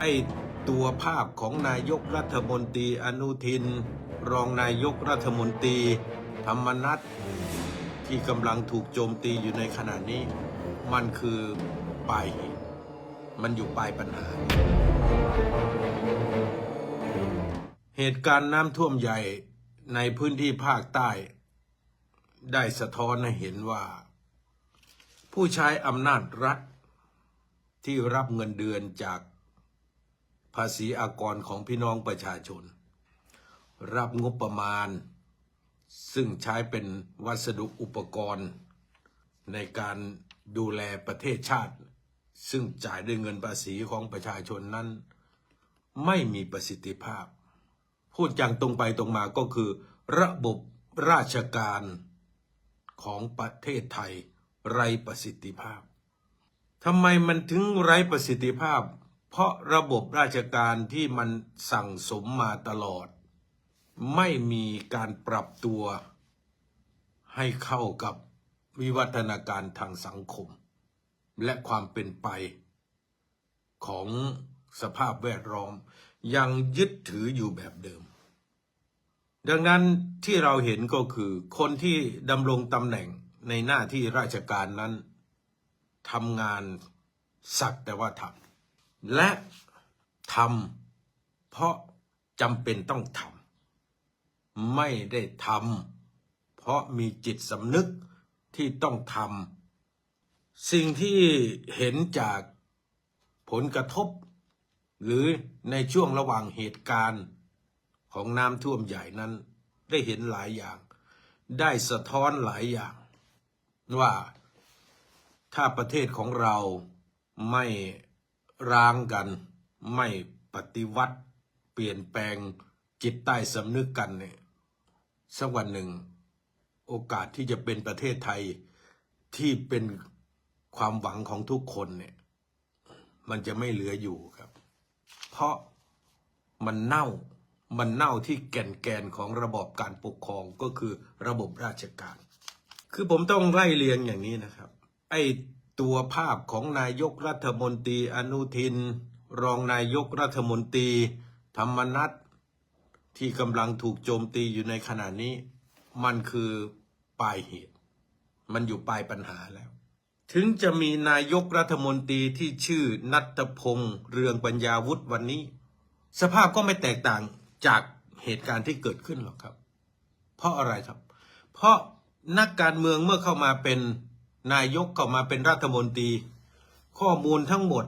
ไอ้ตัวภาพของนายกรัฐมนตรีอนุทิน รองนายกรัฐมนตรี ธรรมนัฐที่กำลังถูกโจมตีอยู่ในขณะนี้ มันคือปลายเหตุมันอยู่ปลายปัญหา เหตุการณ์น้ำท่วมใหญ่ในพื้นที่ภาคใต้ ได้สะท้อนให้เห็นว่า ผู้ใช้อำนาจรัฐที่รับเงินเดือนจาก ภาษีอากรของพี่น้องประชาชน รับงบประมาณ ซึ่งใช้เป็นวัสดุอุปกรณ์ ในการดูแลประเทศชาติ ซึ่งจ่ายด้วยเงินภาษีของประชาชนนั้น ไม่มีประสิทธิภาพ พูดอย่างตรงไปตรงมาก็คือ ระบบราชการของประเทศไทยไร้ประสิทธิภาพทำไมมันถึงไร้ประสิทธิภาพ เพราะระบบราชการที่มันสั่งสมมาตลอด ไม่มีการปรับตัวให้เข้ากับวิวัฒนาการทางสังคม และความเป็นไป ของสภาพแวดล้อมยังยึดถืออยู่แบบเดิม ดังนั้นที่เราเห็นก็คือ คนที่ดำรงตำแหน่งในหน้าที่ราชการนั้นทำงานสักแต่ว่าทำ และทำเพราะจำเป็นต้องทำไม่ได้ทำเพราะมีจิตสำนึกที่ต้องทำสิ่งที่เห็นจากผลกระทบ หรือในช่วงระหว่างเหตุการณ์ของน้ำท่วมใหญ่นั้นได้เห็นหลายอย่าง ได้สะท้อนหลายอย่าง ว่าถ้าประเทศของเราไม่ ร้างกัน ไม่ปฏิวัติ เปลี่ยนแปลงจิตใต้สำนึกกันเนี่ยสักวันหนึ่ง โอกาสที่จะเป็นประเทศไทยที่เป็นความหวังของทุกคนเนี่ย มันจะไม่เหลืออยู่ครับ เพราะมันเน่ามันเน่าที่แก่นแกนของระบอบการปกครองก็คือระบบราชการ คือผมต้องไล่เรียงอย่างนี้นะครับ ไอ้ ตัวภาพของนายกรัฐมนตรีอนุทิน รองนายกรัฐมนตรี ธรรมนัฐที่กำลังถูกโจมตีอยู่ในขณะนี้ มันคือปลายเหตุ มันอยู่ปลายปัญหาแล้ว ถึงจะมีนายกรัฐมนตรีที่ชื่อนัทพงษ์เรืองปัญญาวุฒิวันนี้ สภาพก็ไม่แตกต่างจากเหตุการณ์ที่เกิดขึ้นหรอกครับ เพราะอะไรครับ เพราะนักการเมืองเมื่อเข้ามาเป็น นายกเข้ามาเป็นรัฐมนตรี ข้อมูลทั้งหมด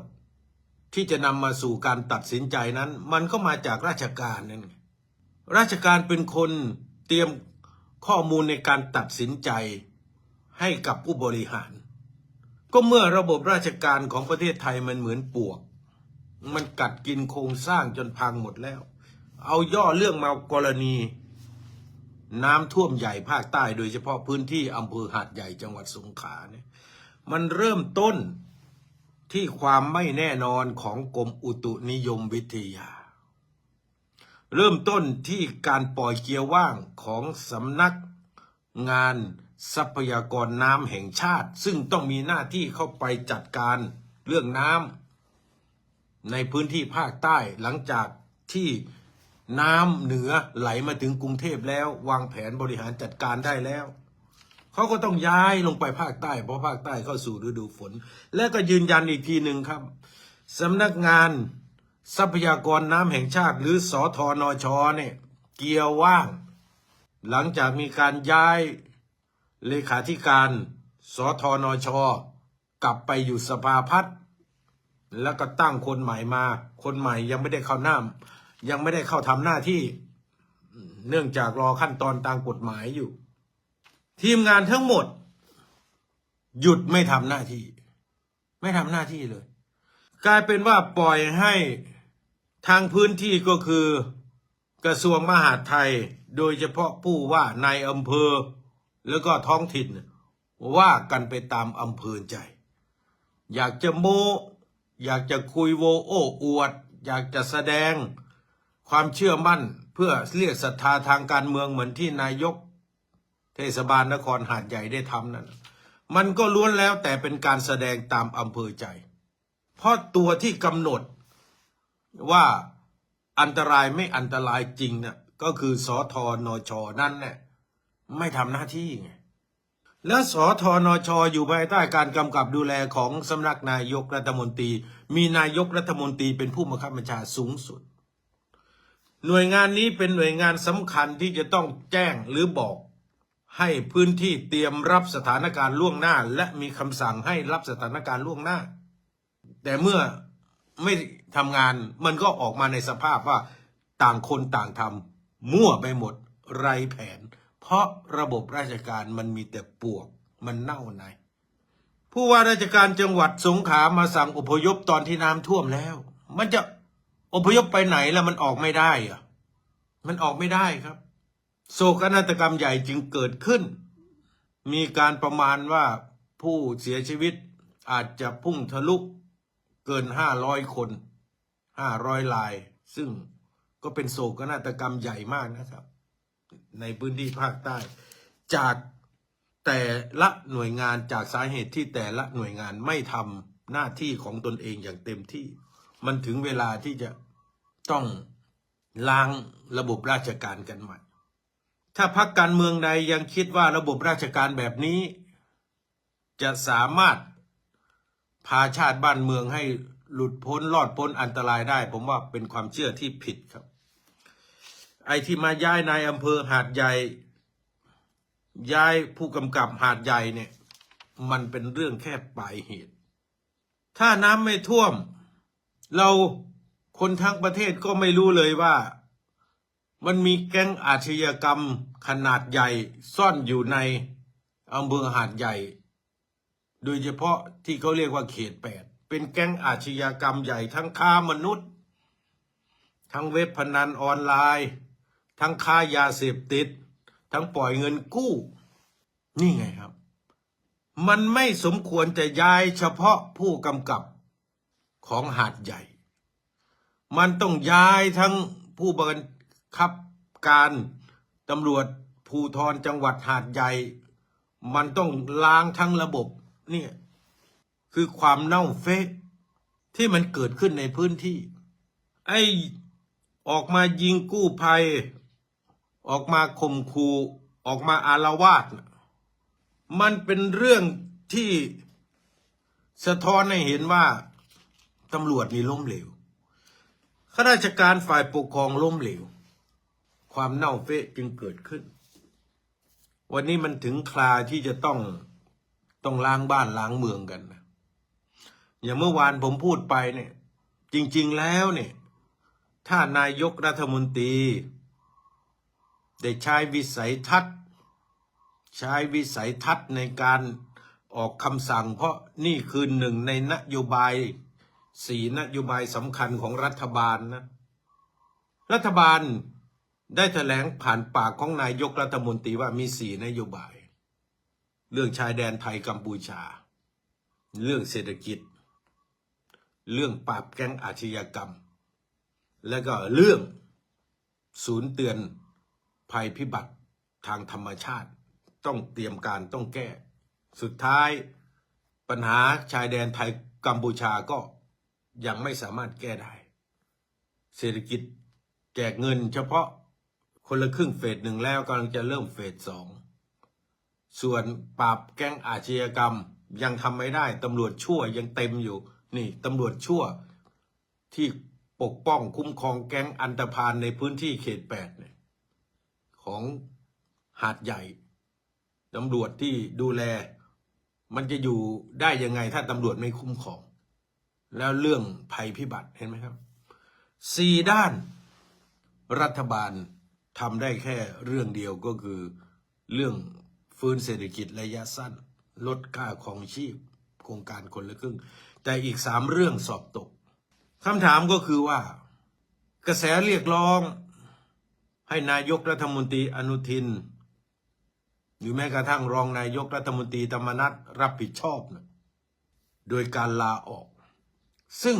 ที่จะนำมาสู่การตัดสินใจนั้น มันก็มาจากราชการนั่นราชการเป็นคนเตรียมข้อมูลในการตัดสินใจให้กับผู้บริหาร ก็เมื่อระบบราชการของประเทศไทยมันเหมือนปวก มันกัดกินโครงสร้างจนพังหมดแล้ว เอาย่อเรื่องมากรณี น้ำท่วมใหญ่ภาคใต้โดยเฉพาะพื้นที่อำเภอหาดใหญ่จังหวัดสงขลาเนี่ยมันเริ่มต้นที่ความไม่แน่นอนของกรมอุตุนิยมวิทยา เริ่มต้นที่การปล่อยเกียร์ว่างของสำนักงานทรัพยากรน้ำแห่งชาติ ซึ่งต้องมีหน้าที่เข้าไปจัดการเรื่องน้ำในพื้นที่ภาคใต้หลังจากที่ น้ำเหนือไหลมาถึงกรุงเทพแล้ว วางแผนบริหารจัดการได้แล้วเขาก็ต้องย้ายลงไปภาคใต้เพราะภาคใต้เข้าสู่ฤดูฝน และก็ยืนยันอีกทีหนึ่งครับสำนักงานทรัพยากรน้ำแห่งชาติ หรือสอทอนชเนี่ยเกียร์ว่าง หลังจากมีการย้ายเลขาธิการสทนชกลับไปอยู่สภาพัฒน์แล้วก็ตั้งคนใหม่มา คนใหม่ยังไม่ได้เข้าหน้า ยังไม่ได้เข้าทำหน้าที่เนื่องจากรอขั้นตอนตามกฎหมายอยู่ ทีมงานทั้งหมด หยุดไม่ทำหน้าที่ ไม่ทำหน้าที่เลย กลายเป็นว่าปล่อยให้ทางพื้นที่ก็คือกระทรวงมหาดไทย โดยเฉพาะผู้ว่านายอำเภอ แล้วก็ท้องถิ่น ว่ากันไปตามอำเภอใจ อยากจะโมอยากจะคุยโวโอ้อวด อยากจะแสดง ความเชื่อมั่นเพื่อเรียกศรัทธาทางการเมืองเหมือนที่นายก เทศบาลนครหาดใหญ่ได้ทำนั้น มันก็ล้วนแล้วแต่เป็นการแสดงตามอำเภอใจ เพราะตัวที่กำหนดว่าอันตรายไม่อันตรายจริงเนี่ยก็คือสอทอนชนั่นเนี่ยไม่ทำหน้าที่ไงและสอทอนชอยู่ภายใต้การกำกับดูแลของสำนักนายกรัฐมนตรี มีนายกรัฐมนตรีเป็นผู้บังคับบัญชาสูงสุด หน่วยงานนี้เป็นหน่วยงานสำคัญที่จะต้องแจ้งหรือบอก ให้พื้นที่เตรียมรับสถานการณ์ล่วงหน้า และมีคำสั่งให้รับสถานการณ์ล่วงหน้า แต่เมื่อไม่ทำงานมันก็ออกมาในสภาพว่าต่างคนต่างทำมั่วไปหมดไรแผน เพราะระบบราชการมันมีแต่ปวกมันเน่าในผู้ว่าราชการจังหวัดสงขลามาสั่งอพยพตอนที่น้ำท่วมแล้ว มันจะ อพยพไปไหนแล้วมันออกไม่ได้อะมันออกไม่ได้ครับ โศกนาฏกรรมใหญ่จึงเกิดขึ้น มีการประมาณว่าผู้เสียชีวิตอาจจะพุ่งทะลุเกินห้าร้อยคนห้าร้อยลาย ซึ่งก็เป็นโศกนาฏกรรมใหญ่มากนะครับ ในพื้นที่ภาคใต้ จากแต่ละหน่วยงานจากสาเหตุที่แต่ละหน่วยงานไม่ทำหน้าที่ของตนเองอย่างเต็มที่ มันถึงเวลาที่จะต้องล้างระบบราชการกันใหม่ ถ้าพักการเมืองใดยังคิดว่าระบบราชการแบบนี้ จะสามารถพาชาติบ้านเมืองให้หลุดพ้นรอดพ้นอันตรายได้ ผมว่าเป็นความเชื่อที่ผิดครับ ไอ้ที่มาย้ายนายอำเภอหาดใหญ่ย้ายผู้กำกับหาดใหญ่เนี่ย มันเป็นเรื่องแค่ปลายเหตุ ถ้าน้ำไม่ท่วม เราคนทั้งประเทศก็ไม่รู้เลยว่า มันมีแก๊งอาชญากรรมขนาดใหญ่ซ่อนอยู่ในอำเภอหาดใหญ่ โดยเฉพาะที่เขาเรียกว่าเขตแปดเป็นแก๊งอาชญากรรมใหญ่ทั้งค้ามนุษย์ ทั้งเว็บพนันออนไลน์ ทั้งค้ายาเสพติด ทั้งปล่อยเงินกู้ นี่ไงครับ มันไม่สมควรจะย้ายเฉพาะผู้กำกับ ของหาดใหญ่ มันต้องย้ายทั้งผู้บังคับการตำรวจภูธรจังหวัดหาดใหญ่ มันต้องล้างทั้งระบบเนี่ยคือความเน่าเฟะที่มันเกิดขึ้นในพื้นที่ ไอ้ออกมายิงกู้ภัย ออกมาข่มขู่ออกมาอารวาสมันเป็นเรื่องที่สะท้อนให้เห็นว่า ตำรวจมีล้มเหลวข้าราชการฝ่ายปกครองล้มเหลว ความเน่าเฟะจึงเกิดขึ้น วันนี้มันถึงคราที่จะต้องต้องล้างบ้านล้างเมืองกันนะอย่างเมื่อวานผมพูดไปเนี่ย จริง ๆแล้วเนี่ย ถ้านายกรัฐมนตรี ได้ใช้วิสัยทัศน์ ใช้วิสัยทัศน์ในการออกคำสั่ง เพราะนี่คือหนึ่งในนโยบาย สี่นโยบายสำคัญของรัฐบาลนะ รัฐบาลได้แถลงผ่านปากของนายกรัฐมนตรีว่ามีสี่นโยบาย เรื่องชายแดนไทยกัมพูชา เรื่องเศรษฐกิจ เรื่องปราบแก๊งอาชญากรรม และก็เรื่องศูนย์เตือนภัยพิบัติทางธรรมชาติ ต้องเตรียมการต้องแก้ สุดท้ายปัญหาชายแดนไทยกัมพูชาก็ ยังไม่สามารถแก้ได้ เศรษฐกิจแจกเงินเฉพาะคนละครึ่งเฟสหนึ่งแล้วกำลังจะเริ่มเฟสสองส่วนปราบแก๊งอาชญากรรมยังทำไม่ได้ตำรวจชั่วยังเต็มอยู่ นี่ตำรวจชั่วที่ปกป้องคุ้มครองแก๊งอันตพานในพื้นที่เขตแปดเนี่ยของหาดใหญ่ตำรวจที่ดูแล มันจะอยู่ได้ยังไงถ้าตำรวจไม่คุ้มครอง แล้วเรื่องภัยพิบัติเห็นไหมครับสี่ด้านรัฐบาลทำได้แค่เรื่องเดียวก็คือเรื่องฟื้นเศรษฐกิจระยะสั้น ลดค่าของชีพโครงการคนละครึ่ง แต่อีกสามเรื่องสอบตกคำถามก็คือว่า กระแสเรียกร้อง ให้นายกรัฐมนตรีอนุทิน หรือแม้กระทั่งรองนายกรัฐมนตรีธรรมนัฐรับผิดชอบนะโดยการลาออก ซึ่ง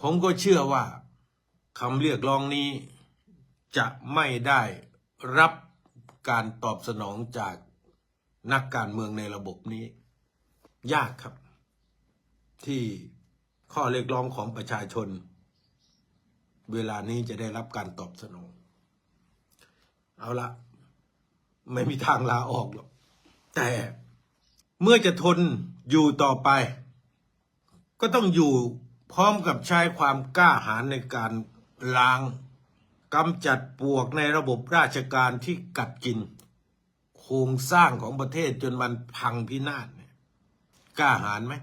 ผมก็เชื่อว่าคำเรียกร้องนี้จะไม่ได้รับการตอบสนองจากนักการเมืองในระบบนี้ ยากครับ ที่ข้อเรียกร้องของประชาชน เวลานี้จะได้รับการตอบสนอง เอาละไม่มีทางลาออกหรอกแต่เมื่อจะทนอยู่ต่อไป ก็ต้องอยู่พร้อมกับใช้ความกล้าหาญในการล้างกำจัดปวกในระบบราชการที่กัดกิน โครงสร้างของประเทศจนมันพังพินาศเนี่ยกล้าหาญไหม